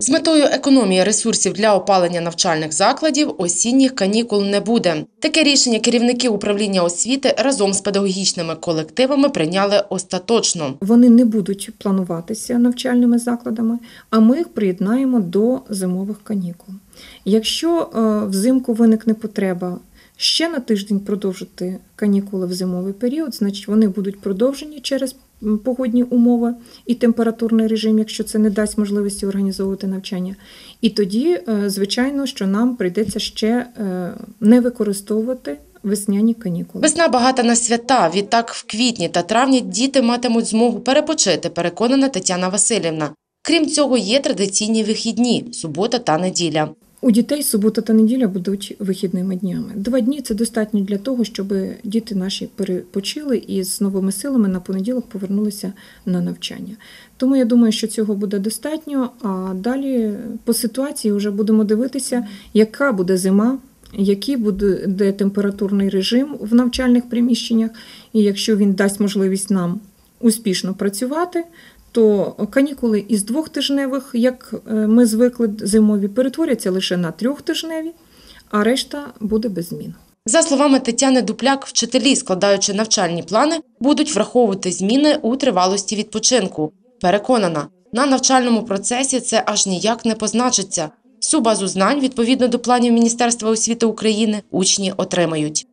З метою економії ресурсів для опалення навчальних закладів осінніх канікул не буде. Таке рішення керівники управління освіти разом з педагогічними колективами прийняли остаточно. Вони не будуть плануватися навчальними закладами, а ми їх приєднаємо до зимових канікул. Якщо е, взимку виникне потреба ще на тиждень продовжити канікули в зимовий період, значить вони будуть продовжені через погодні умови і температурний режим, якщо це не дасть можливості організовувати навчання. І тоді, е, звичайно, що нам прийдеться ще е, не використовувати весняні канікули. Весна багата на свята. Відтак в квітні та травні діти матимуть змогу перепочити, переконана Тетяна Васильівна. Крім цього, є традиційні вихідні субота та неділя. У дітей субота та неділя будуть вихідними днями. Два дні це достатньо для того, щоб діти наші перепочили і з новими силами на понеділок повернулися на навчання. Тому я думаю, що цього буде достатньо. А далі по ситуації вже будемо дивитися, яка буде зима. Який буде температурний режим в навчальних приміщеннях, і якщо він дасть можливість нам успішно працювати, то канікули із двохтижневих, як е, ми звикли зимові, перетворяться лише на трьохтижневі, а решта буде без змін. За словами Тетяни Дупляк, вчителі, складаючи навчальні плани, будуть враховувати зміни у тривалості відпочинку. Переконана, на навчальному процесі це аж ніяк не позначиться. Всю базу знань, відповідно до планів Міністерства освіти України, учні отримають.